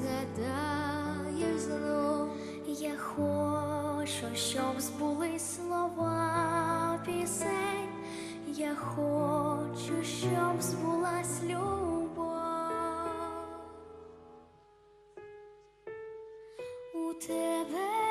загадаєш знов. Я хочу, щоб збулись слова пісень. Я хочу, щоб збулась любов. У тебе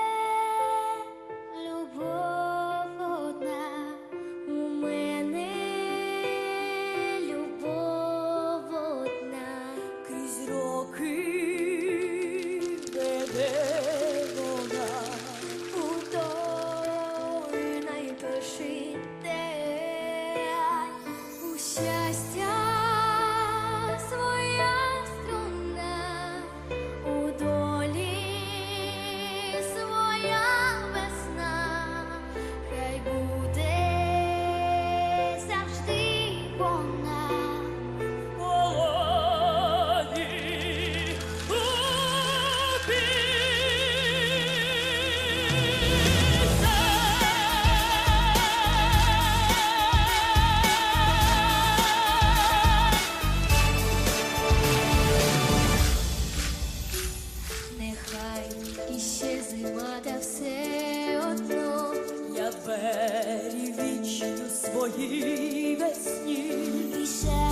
зима, та все одно. Я двері відчиню своїй весні. І ще